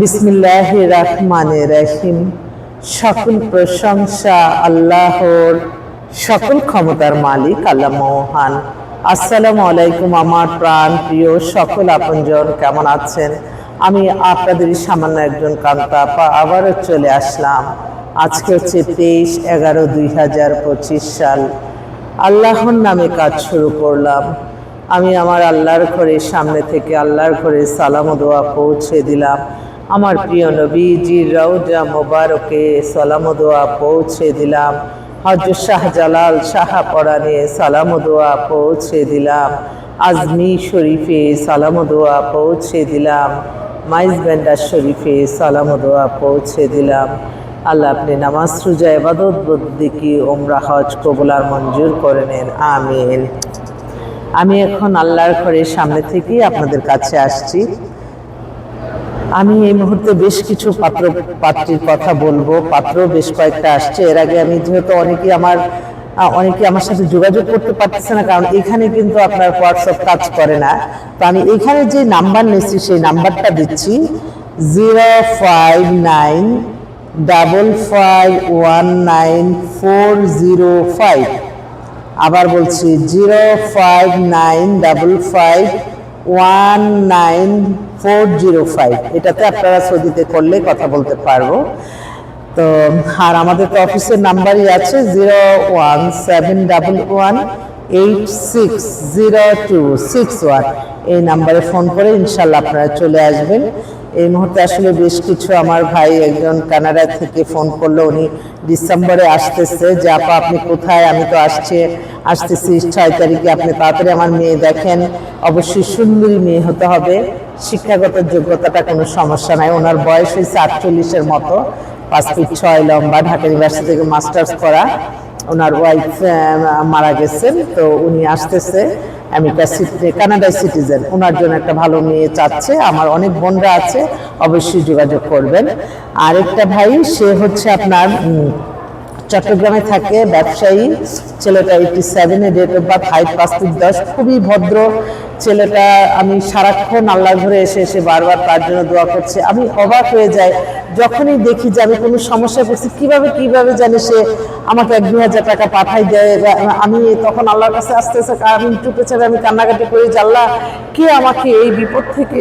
বিসমিল্লাহ রহমানে রহিম। সকল প্রশংসা আল্লাহর, সকল ক্ষমতার মালিক, আল্লাহ মহান। আসসালামু আলাইকুম আমার প্রাণ প্রিয় সকল আপনজন, কেমন আছেন? আমি আপনাদের সামান্য একজন কান্তা আপা আবারও চলে আসলাম। আজকে হচ্ছে তেইশ এগারো দুই হাজার পঁচিশ সাল। আল্লাহর নামে কাজ শুরু করলাম। আমি আমার আল্লাহর ঘরের সামনে থেকে আল্লাহর ঘরে সালাম দোয়া পৌঁছে দিলাম। আমার প্রিয় নবীজির রৌজা মোবারকে সালাম দোয়া পৌঁছে দিলাম। হজরত শাহজালাল শাহাপরানে সালাম ও দোয়া পৌঁছে দিলাম। আজমি শরীফে সালাম দোয়া পৌঁছে দিলাম। মাইজ ব্যান্ডার শরীফে সালাম দোয়া পৌঁছে দিলাম। আল্লাহ আপনি নামাজ, রোজা এবাদত বদ্দিকি ওমরা হজ কবুলার মঞ্জুর করে নেন। আমিন। আমি এখন আল্লাহর ঘরের সামনে থেকেই আপনাদের কাছে আসছি। আমি এই মুহূর্তে বেশ কিছু পাত্র, পাত্রীর কথা বলব। পাত্র বেশ কয়েকটা আসছে। এর আগে আমি যেহেতু অনেকে আমার অনেকে আমার সাথে যোগাযোগ করতে পারতেছে না, কারণ এখানে কিন্তু আপনার হোয়াটসঅ্যাপ কাজ করে না। তো আমি এখানে যে নাম্বার নিচ্ছি সেই নাম্বারটা দিচ্ছি। Zero five nine double five one nine four zero five. আবার বলছি, zero five nine double five one nine four zero five এটাতে আপনারা সৌদিতে করলে কথা বলতে পারব। তো, আর আমাদের তো অফিসের নাম্বারই আছে zero one seven double one eight six zero two six one এই নাম্বারে ফোন করে ইনশাল্লাহ আপনারা চলে আসবেন। এই মুহূর্তে আসলে বেশ কিছু আমার ভাই একজন কানাডা থেকে ফোন করল, উনি ডিসেম্বরে আসতেছে। যে, আপা, আপনি কোথায়? আমি তো আসছে, আসতেছি। ছয় তারিখে আপনি তাড়াতাড়ি আমার মেয়ে দেখেন। অবশ্যই সুন্দরী মেয়ে হতে হবে। শিক্ষাগত যোগ্যতাটা কোনো সমস্যা নাই। ওনার বয়স হয়েছে আটচল্লিশের মতো। পাঁচ ফিট ছয় লম্বা, ঢাকা ইউনিভার্সিটি থেকে মাস্টার্স করা। ওনার ওয়াইফ মারা গেছেন। তো উনি আসতেছে। আমেরিকা সিটি কানাডায় সিটিজেন ওনার জন্য একটা ভালো মেয়ে চাচ্ছে। আমার অনেক বোনরা আছে। অবশ্যই যোগাযোগ করবেন। আরেকটা ভাই সে হচ্ছে আপনার চট্টগ্রামে থাকে ব্যবসায়ী, ছেলেটা এইটি সেভেনে ডেট অফ বার্থ হাইট পাঁচ ফিট দশ খুবই ভদ্র ছেলেটা। আমি সারাক্ষণ আল্লাহ ঘরে এসে এসে বারবার তার জন্য দোয়া করছে। আমি অবাক হয়ে যাই, যখনই দেখি যে আমি কোনো সমস্যায় পড়ছি, কীভাবে কীভাবে জানি সে আমাকে এক দু হাজার টাকা পাঠাই দেয়। আমি তখন আল্লাহর কাছে আস্তে আস্তে আমি চুপে ছাড়া আমি কান্নাকাটি করি যে আল্লাহ, কে আমাকে এই বিপদ থেকে,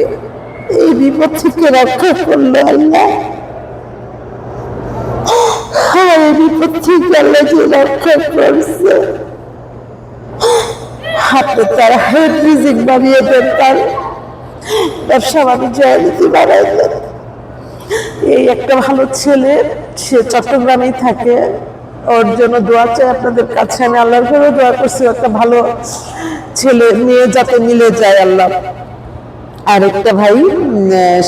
এই বিপদ থেকে রক্ষা করল আল্লাহ আমার এই বিপদ থেকে আল্লাহ যে রক্ষা করছে। হাতে তার হেড রিজিক বানিয়ে দেন তার। ব্যবসা বাণিজ্য নীতি বাড়াই এই একটা ভালো ছেলে, সে চট্টগ্রামেই থাকে। ওর জন্য দোয়া চাই আপনাদের কাছে। আমি আল্লাহর ঘরে দোয়া করছি, একটা ভালো ছেলে, মেয়ে যাতে মিলে যায় আল্লাহ। আরেকটা ভাই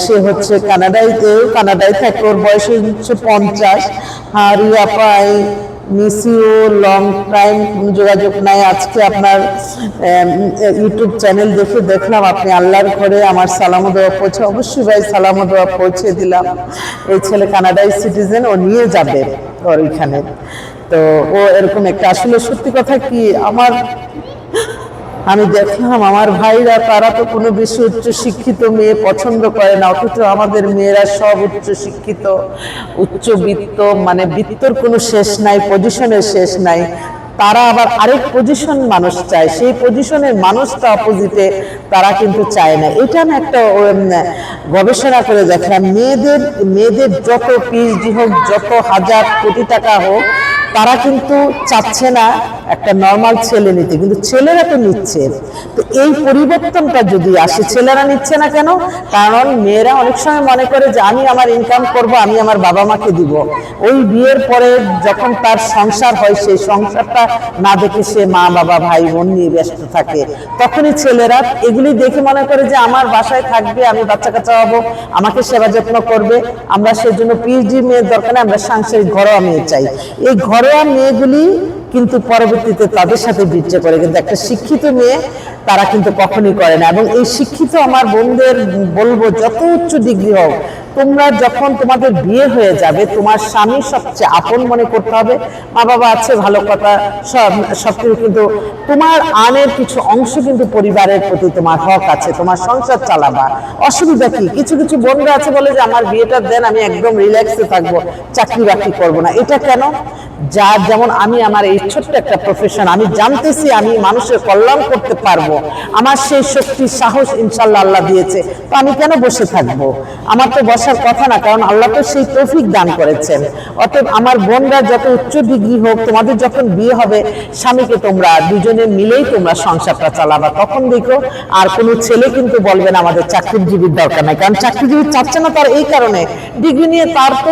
সে হচ্ছে কানাডাইতে কানাডায় থাকে, ওর বয়স হচ্ছে পঞ্চাশ। আর ইয়াপাই মিসিও, লং টাইম যোগাযোগ নাই। আজকে আপনার ইউটিউব চ্যানেল দেখে দেখলাম আপনি আল্লাহর ঘরে আমার সালাম দেওয়া পৌঁছে অবশ্যই ভাই সালাম দেওয়া পৌঁছে দিলাম। এই ছেলে কানাডাই সিটিজেন ও নিয়ে যাবে ওর ওইখানে। তো ও এরকম একটা আসলে সত্যি কথা কি, আমার আমি দেখলাম আমার ভাইরা, তারা তো কোনো বেশি উচ্চ শিক্ষিত মেয়ে পছন্দ করে না, অথচ আমাদের মেয়েরা সব উচ্চ শিক্ষিত উচ্চ বৃত্ত মানে বৃত্তর কোনো শেষ নাই, পজিশনের শেষ নাই। তারা আবার আরেক পজিশন মানুষ চায়, সেই পজিশনের মানুষটা অপোজিটে তারা কিন্তু চায় না। এটা আমি একটা গবেষণা করে দেখলাম, মেয়েদের মেয়েদের যত পিএইচডি হোক, যত হাজার কোটি টাকা হোক, তারা কিন্তু চাচ্ছে না একটা নর্মাল ছেলে নিতে, কিন্তু ছেলেরা তো নিচ্ছে। তো এই পরিবর্তনটা যদি আসে, ছেলেরা নিচ্ছে না কেন? কারণ মেয়েরা অনেক সময় মনে করে যে, আমি আমার ইনকাম করব, আমি আমার বাবা মাকে দিব। ওই বিয়ের পরে যখন তার সংসার হয়, সেই সংসারটা না দেখে সে মা, বাবা, ভাই, বোন নিয়ে ব্যস্ত থাকে। তখনই ছেলেরা এগুলি দেখে মনে করে যে, আমার বাসায় থাকবে, আমি বাচ্চা কাচ্চা হব, আমাকে সেবা যত্ন করবে, আমরা সেজন্য পিএইচডি মেয়ের দরকার আমরা সাংসারিক ঘরোয়া মেয়ে চাই। এই ঘরোয়া মেয়েগুলি কিন্তু পরবর্তীতে তাদের সাথে বিচ্ছে করে। কিন্তু একটা শিক্ষিত মেয়ে তারা কিন্তু কখনই করে না। এবং এই শিক্ষিত আমার বোনদের বলব যত উচ্চ ডিগ্রি হোক তোমরা যখন তোমাদের বিয়ে হয়ে যাবে, তোমার স্বামী সবচেয়ে আপন মনে করতে হবে। মা বাবা আছে, ভালো কথা, সব সবকিছু কিন্তু তোমার আনের কিছু অংশ কিন্তু পরিবারের প্রতি তোমার হক আছে, তোমার সংসার চালাবা। অসুবিধা কি? কিছু কিছু বোনরা আছে বলে যে, আমার বিয়েটা দেন, আমি একদম রিল্যাক্সে থাকব, চাকরি বাকরি করব না। এটা কেন? যার যেমন আমি, আমার এই ছোট্ট একটা প্রফেশন আমি জানতেছি আমি মানুষের কল্যাণ করতে পারব। আমার সেই শক্তি, সাহস ইনশাল্লাহ আল্লাহ দিয়েছে। তো আমি কেন বসে থাকব? আমার তো বসার কথা না, কারণ আল্লাহ তো সেই তৌফিক দান করেছেন। অতএব আমার বোনরা যত উচ্চ ডিগ্রি হোক, তোমাদের যখন বিয়ে হবে, স্বামীকে তোমরা দুজনে মিলেই তোমরা সংসারটা চালাবা। তখন দেখো, আর কোনো ছেলে কিন্তু বলবেন আমাদের চাকরিজীবীর দরকার নাই। কারণ চাকরিজীবী চাচ্ছে না তার এই কারণে। ডিগ্রি নিয়ে তার তো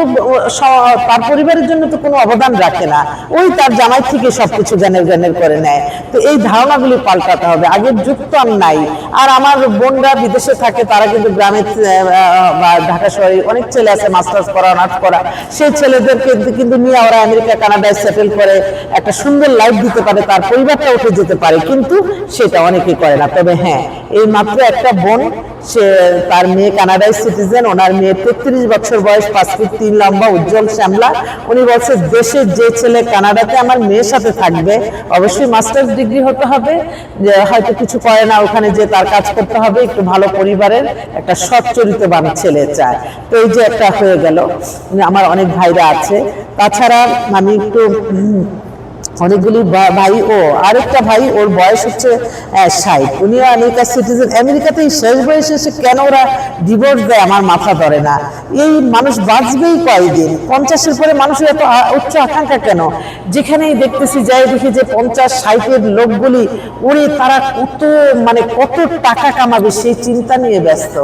তার পরিবারের জন্য তো কোনো অবদান রাখে না। ওই তার জামাই থেকে সবকিছু জ্ঞানের জ্ঞানের করে নেয়। তো এই ধারণাগুলি পাল্টাতে হবে। আগের যুগ তো আর নাই। আর আমার বোনরা বিদেশে থাকে, তারা কিন্তু গ্রামে বা ঢাকা শহরে অনেক ছেলে আছে মাস্টার্স করা অনার্স করা। সেই ছেলেদেরকে কিন্তু নিয়ে ওরা আমেরিকা, কানাডায় সেটেল করে একটা সুন্দর লাইফ দিতে পারে, তার পরিবারটা উঠে যেতে পারে। কিন্তু সেটা অনেকেই করে না। তবে হ্যাঁ এই মাত্র একটা বোন, সে তার মেয়ে কানাডায় সিটিজেন ওনার মেয়ে তেত্রিশ বছর বয়স, পাঁচ ফিট তিন লম্বা, উজ্জ্বল, শ্যামলা। উনি বলছে, দেশের যে ছেলে কানাডাতে আমার মেয়ের সাথে থাকবে, অবশ্যই মাস্টার্স ডিগ্রি হতে হবে। যে হয়তো কিছু করে না, ওখানে যে তার কাজ করতে হবে। একটু ভালো পরিবারের একটা সৎ চরিত্রবান ছেলে চায়। তো এই যে একটা হয়ে গেল। আমার অনেক ভাইরা আছে। তাছাড়া আমি একটু অনেকগুলি ভাই ও। আরেকটা ভাই, ওর বয়স হচ্ছে ষাট। উনি আমেরিকা সিটিজেন আমেরিকাতেই শেষ বয়সে এসে কেন ওরা ডিভোর্স দেয় আমার মাথা ধরে না। এই মানুষ বাঁচবেই কয়দিন? পঞ্চাশের পরে মানুষের এত উচ্চ আকাঙ্ক্ষা কেন? যেখানেই দেখতেছি, যাই দেখি যে পঞ্চাশ, ষাটের লোকগুলি, ওরে তারা কত মানে কত টাকা কামাবে সেই চিন্তা নিয়ে ব্যস্ত।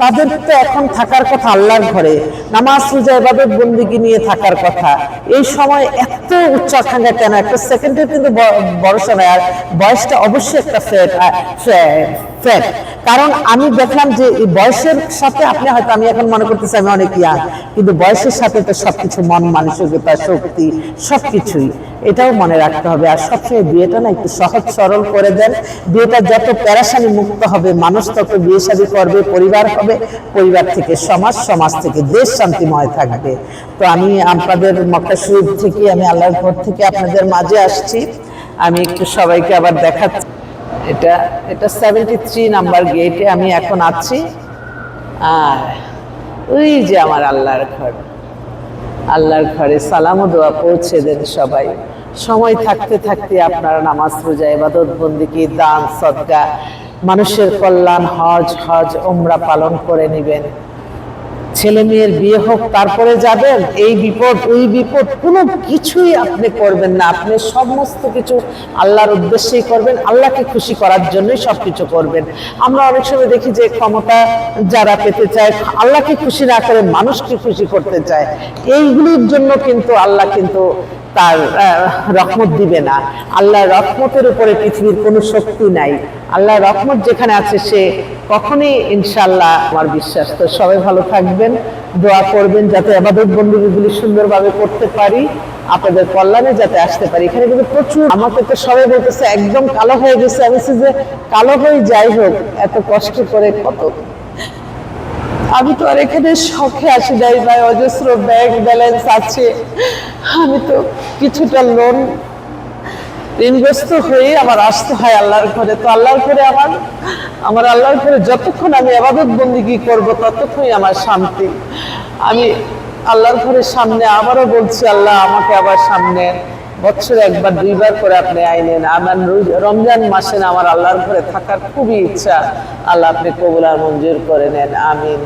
তাদের তো এখন থাকার কথা আল্লাহর ঘরে। নামাজ, রোজা, ইবাদত, বন্দিগি নিয়ে থাকার কথা। এই সময় এত উচ্চ আকাঙ্ক্ষা কেন? একটা সেকেন্ডের কিন্তু ব- ভরসা নয় আর বয়সটা অবশ্যই একটা কারণ আমি দেখলাম যে এই বয়সের সাথে আপনি হয়তো, আমি এখন মনে করতেছি আমি অনেক ইয়াং, কিন্তু বয়সের সাথে তো সবকিছু, মন, মানসিকতা, শক্তি, সবকিছুই, এটাও মনে রাখতে হবে। আর সবসময় বিয়েটা না একটু সহজ, সরল করে দেন। বিয়েটা যত প্যারাসানি মুক্ত হবে, মানুষ তত বিয়ে শাদী করবে, পরিবার হবে পরিবার থেকে, সমাজ সমাজ থেকে, দেশ শান্তিময় থাকবে। তো আমি আপনাদের মক্কা শরীফ থেকে, আমি আল্লাহর ঘর থেকে আপনাদের মাঝে আসছি। আমি একটু সবাইকে আবার দেখাচ্ছি। এটা এটা সেভেন্টি থ্রি নাম্বার গেটে আমি এখন আছি। আর ওই যে আমার আল্লাহর ঘর। আল্লাহর ঘরে সালাম দোয়া পৌঁছে দেন সবাই। সময় থাকতে থাকতে আপনারা নামাজ রোজা এবাদত বন্দিকে, দান, সদকা মানুষের কল্যাণ, হজ হজ ওমরা পালন করে নেবেন। ছেলে মেয়ের বিয়ে হোক, তারপরে যাবেন, এই বিপদ, ওই বিপদ, কোনো কিছুই আপনি করবেন না। আপনি সমস্ত কিছু আল্লাহর উদ্দেশ্যেই করবেন, আল্লাহকে খুশি করার জন্যই সবকিছু করবেন। আমরা অনেক সময় দেখি যে ক্ষমতা যারা পেতে চায়, আল্লাহকে খুশি না করে মানুষকে খুশি করতে চায়। এইগুলির জন্য কিন্তু আল্লাহ কিন্তু তার রহমত দিবে না। আল্লাহ রহমতের উপরে পৃথিবীর কোনো শক্তি নাই। আল্লাহ রহমত যেখানে আছে, সে কখনই ইনশাল্লাহ আমার বিশ্বাস। তো সবাই ভালো থাকবেন, দোয়া করবেন যাতে আবাদত বন্দীগুলি সুন্দরভাবে করতে পারি, আপনাদের কল্যাণে যাতে আসতে পারি। এখানে কিন্তু প্রচুর আমাকে তো সবাই বলতেছে, একদম কালো হয়ে গেছে। আমি যে, কালো হয়ে যাই হোক, এত কষ্ট করে কত আমি তো আর এখানে শখে আসি নাই ভাই, অজস্র ব্যাংক ব্যালেন্স আছে। আমি তো কিছুটা লোন ঋণগ্রস্ত হয়ে আমার আসতে হয় আল্লাহর ঘরে। তো আল্লাহর ঘরে আমার আমার আল্লাহর ঘরে যতক্ষণ আমি আবাদত বন্দিগি করব, ততক্ষণই আমার শান্তি। আমি আল্লাহর ঘরের সামনে আবারও বলছি, আল্লাহ আমাকে আবার সামনে বছরে একবার, দুইবার করে আপনি আইনেন। আমার রমজান মাসে আমার আল্লাহর ঘরে থাকার খুবই ইচ্ছা। আল্লাহ আপনি কবুলার মঞ্জুর করে নেন। আমিন।